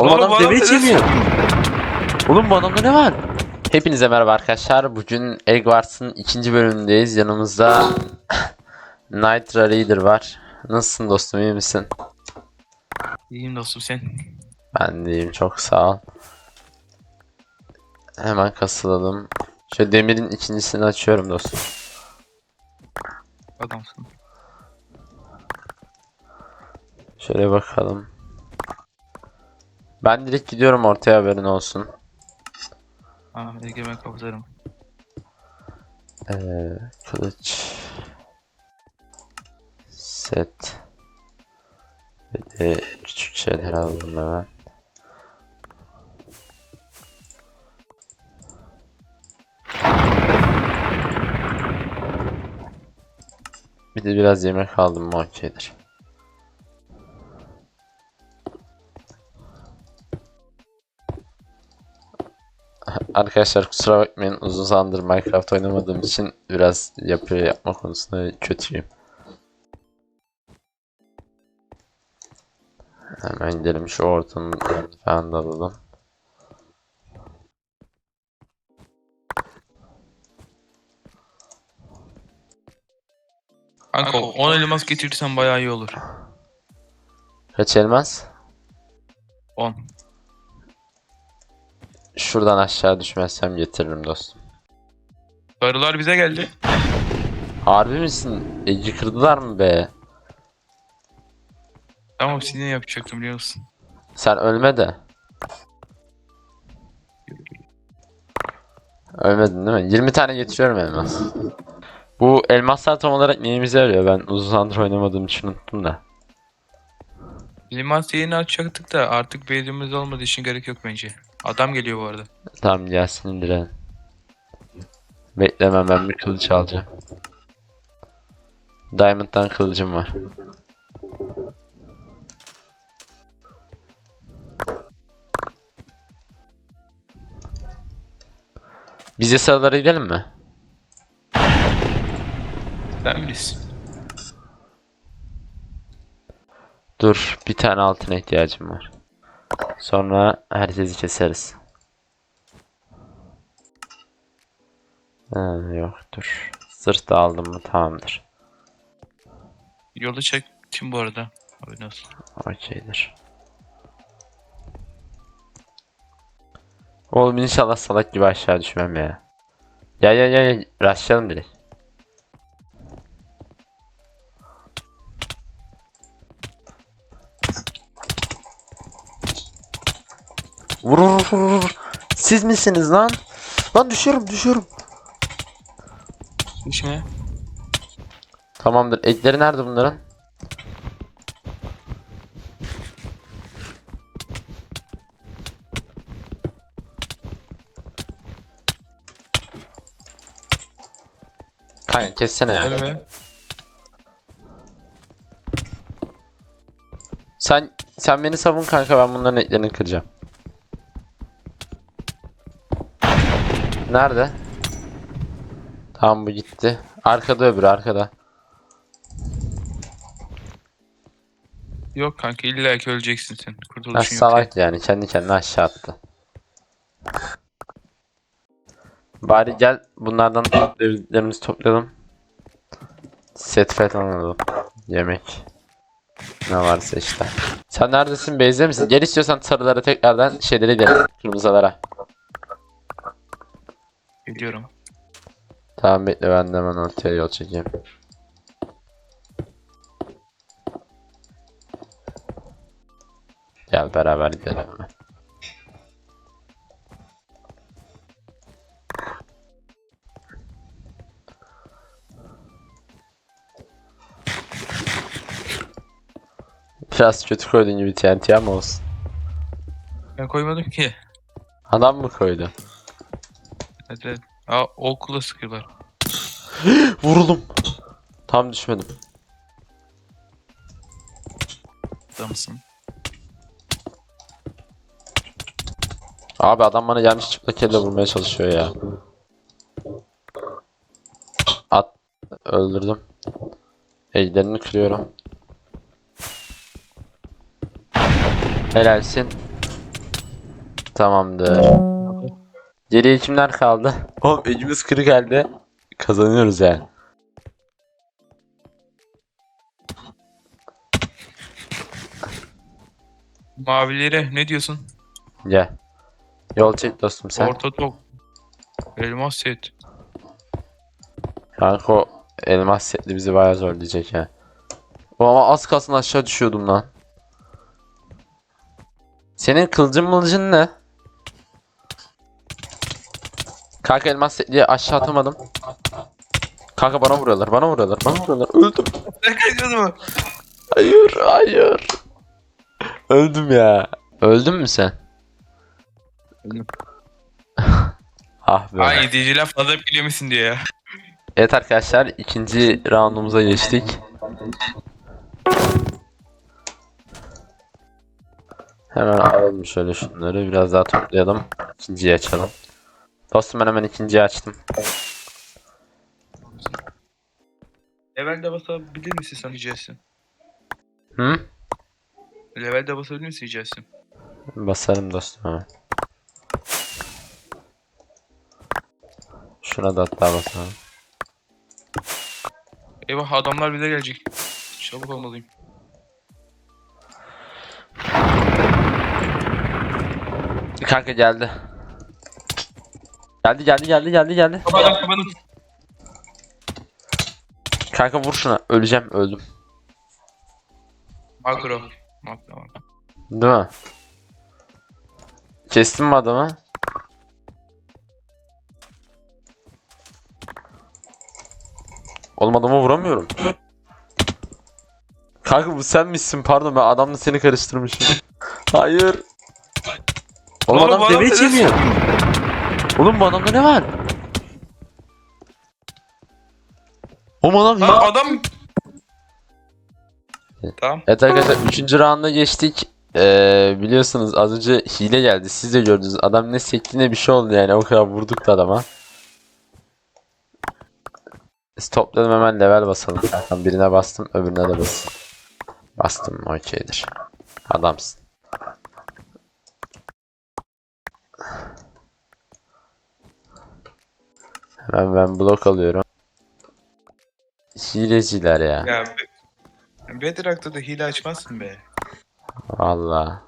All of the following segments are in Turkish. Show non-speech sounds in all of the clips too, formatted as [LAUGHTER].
Oğlum Oğlum adam bu adam demeç ne yemiyor. Oğlum bu adamda ne var? Hepinize merhaba arkadaşlar. Bugün Egg Wars'ın ikinci bölümündeyiz. Yanımızda [LAUGHS] Nitra Reader var. Nasılsın dostum iyi misin? İyiyim dostum sen. Ben de iyiyim çok sağ ol. Hemen kasıladım. Şöyle demirin ikincisini açıyorum dostum. Adamsın. Şöyle bakalım. Ben direkt gidiyorum ortaya haberin olsun. Aa egemen kapatırım. Ee, kılıç set bir de küçük şeyler aldım hemen. Bir de biraz yemek aldım mı okeydir. Arkadaşlar kusura bakmayın uzun zamandır Minecraft oynamadığım için biraz yapı yapma konusunda kötüyüm. Hemen gidelim şu ortanın falan da alalım. Kanka 10 elmas getirirsen bayağı iyi olur. Kaç elmas? 10. Şuradan aşağı düşmezsem getiririm dostum. Sarılar bize geldi. Harbi misin? Eci kırdılar mı be? Tamam siz ne yapacaktım biliyor musun? Sen ölme de. Ölmedin değil mi? 20 tane getiriyorum elmas. Bu elmaslar tam olarak neyimize yarıyor? Ben uzun zamandır oynamadığım için unuttum da. Limas yayını açacaktık da artık beydimiz olmadığı için gerek yok bence. Adam geliyor bu arada. Tamam gelsin indirelim. Beklemem ben bir kılıç alacağım. Diamond'dan kılıcım var. Bize sıralara gidelim mi? Sen bilirsin. Dur bir tane altına ihtiyacım var. Sonra herkesi keseriz. Ha, yok dur. Zırh da aldım mı tamamdır. Yolu çektim bu arada. Haberin olsun. Okeydir. Oğlum inşallah salak gibi aşağı düşmem ya. Ya ya ya ya rushlayalım direkt. Vur vur vur vur. Siz misiniz lan? Lan düşüyorum düşüyorum. Düşme. Tamamdır. Ekleri nerede bunların? Kanka kessene ya. Sen sen beni savun kanka ben bunların etlerini kıracağım. Nerede? Tamam bu gitti. Arkada öbürü arkada. Yok kanka illa ki öleceksin sen. Ha, Kurtuluşun yok. salak yani kendi kendine aşağı attı. Bari gel bunlardan toplayabildiklerimizi toplayalım. Set falan alalım. Yemek. Ne varsa işte. Sen neredesin? Beyze misin? Gel istiyorsan sarılara tekrardan şeylere gidelim. Kırmızılara. Biliyorum. Tamam bekle ben de hemen ortaya yol çekeyim. Gel beraber gidelim hemen. Biraz kötü koydun gibi TNT ama olsun. Ben koymadım ki. Adam mı koydu? Evet evet. Aa okula sıkıyorlar. [GASPS] Vuruldum. Tam düşmedim. Adamsın. Abi adam bana yanlış çıplak elle vurmaya çalışıyor ya. At öldürdüm. Ejderini kırıyorum. Helalsin. Tamamdır. Geriye kimler kaldı? [LAUGHS] Oğlum elimiz kırık halde kazanıyoruz yani. Mavilere ne diyorsun? Gel. Yol çek dostum sen. Orta top. Elmas set. Kanka o elmas setli bizi bayağı zorlayacak ya. Ama az kalsın aşağı düşüyordum lan. Senin kılıcın mılıcın ne? Kanka elmas setliye aşağı atamadım. Kanka bana vuruyorlar, bana vuruyorlar, bana vuruyorlar. Öldüm. Ne kaçırdın mı? Hayır, hayır. Öldüm ya. Öldün mü sen? Öldüm. [LAUGHS] ah be. Ay izleyiciler fazla bilemesin diye ya. Evet arkadaşlar ikinci roundumuza geçtik. Hemen alalım şöyle şunları biraz daha toplayalım. İkinciyi açalım. Dostum ben hemen ikinciyi açtım. Levelde basabilir misin sen diyeceksin? Hı? Levelde basabilir misin diyeceksin? Basarım dostum hemen. Şuna da hatta basalım. Eyvah adamlar bize gelecek. Çabuk olmalıyım. Kanka geldi. Geldi geldi geldi geldi geldi. Kapadım. Kanka vur şuna. Öleceğim öldüm. Makro. Makro. Değil mi? Kestin mi adamı? Oğlum adamı vuramıyorum. Kanka bu sen misin? Pardon ben adamla seni karıştırmışım. [LAUGHS] Hayır. Oğlum Oğlum, adam neden yemiyor. Oğlum bu adamda ne var? Oğlum adam Lan ya. adam... Tamam. Evet arkadaşlar 3. rounda geçtik. Ee, biliyorsunuz az önce hile geldi. Siz de gördünüz. Adam ne sekti ne bir şey oldu yani. O kadar vurduk da adama. Topladım hemen level basalım. Zaten birine bastım öbürüne de bastım. Bastım okeydir. Adamsın. Hemen ben blok alıyorum. Hileciler ya. Ya be- Bedrock'ta da hile açmazsın be. Valla.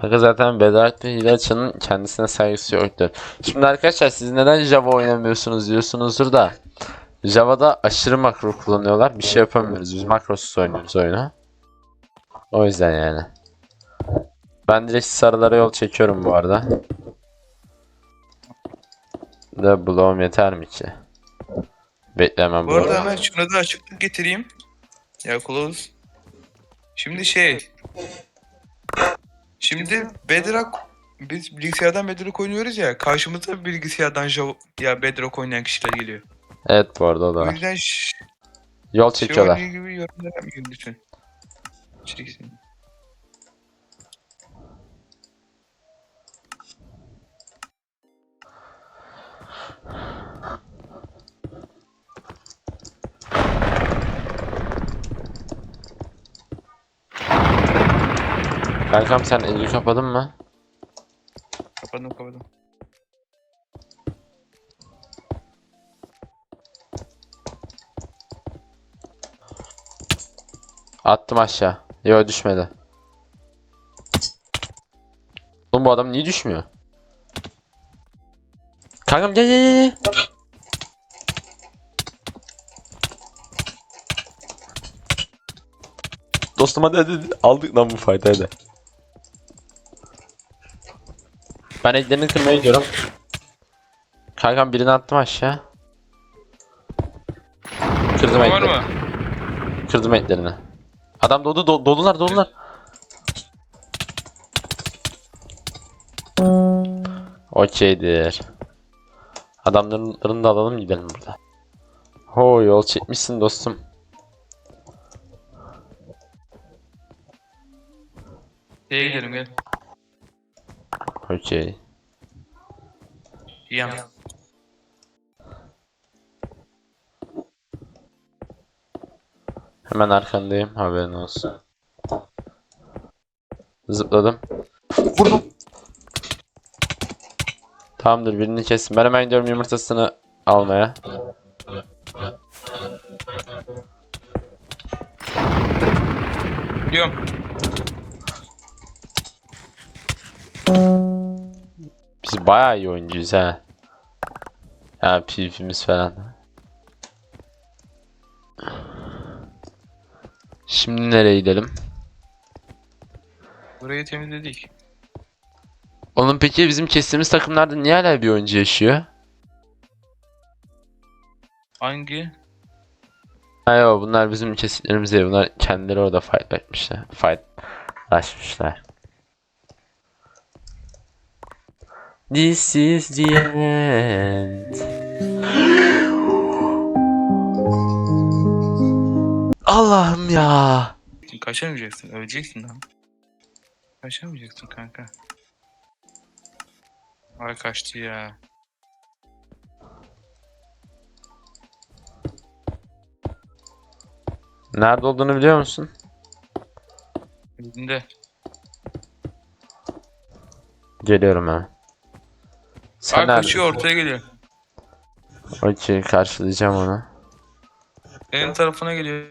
Kanka zaten Bedart ve Hilaç'ın kendisine saygısı yoktur. Şimdi arkadaşlar siz neden Java oynamıyorsunuz diyorsunuzdur da Java'da aşırı makro kullanıyorlar. Bir şey yapamıyoruz. Biz makrosuz oynuyoruz oyunu. O yüzden yani. Ben direkt sarılara yol çekiyorum bu arada. Da bloğum yeter mi ki? Beklemem Bu bu arada hemen şuna da açıklık getireyim. Ya close. Şimdi şey. Şimdi Bedrock biz bilgisayardan Bedrock oynuyoruz ya. Karşımıza bilgisayardan Java ya Bedrock oynayan kişiler geliyor. Evet bu arada o da O yüzden Yol şey çekiyorlar. oynuyor gibi yorumlar yapmayın lütfen. Çekilsin. Kankam sen elini kapadın mı? Kapadım kapadım. Attım aşağı. Yo düşmedi. Oğlum bu adam niye düşmüyor? Kankam gel gel gel. gel. Dostum hadi hadi, hadi. aldık lan bu fayda hadi. Ben ellerini kırmaya gidiyorum. Kankam birini attım aşağı. Kırdım Var ellerini. mı? Kırdım etlerini. Adam doğdu, do- dolular, dolular. Okeydir. Adamların da alalım gidelim burada. Ho yol çekmişsin dostum. Şeye gidelim gel. Okey. Yiyem. Hemen arkandayım haberin olsun. Zıpladım. Vurdum. Tamamdır birini kestim. Ben hemen gidiyorum yumurtasını almaya. Biliyorum. Biz bayağı iyi oyuncuyuz ha. Ya PvP'miz falan. Şimdi nereye gidelim? Burayı temizledik. Oğlum peki bizim kestiğimiz takımlarda niye hala bir oyuncu yaşıyor? Hangi? Ha yo bunlar bizim kesitlerimiz değil. Bunlar kendileri orada fight etmişler. This is the end. Allah'ım ya. Kaçamayacaksın. Öleceksin lan. Kaçamayacaksın kanka. Ay kaçtı ya. Nerede olduğunu biliyor musun? Elinde. Geliyorum hemen. Sen Ay nerede? kaçıyor ortaya geliyor. Okey karşılayacağım onu. Benim tarafına geliyor.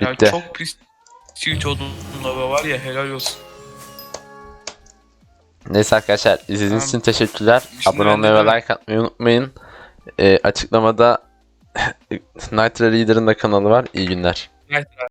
Ya Bitti. çok pis tweet olduğunda be var ya helal olsun. Neyse arkadaşlar izlediğiniz için teşekkürler. Şimdi Abone ben olmayı ve like atmayı unutmayın. Ee, açıklamada [LAUGHS] Nitro Leader'ın da kanalı var. İyi günler. Evet.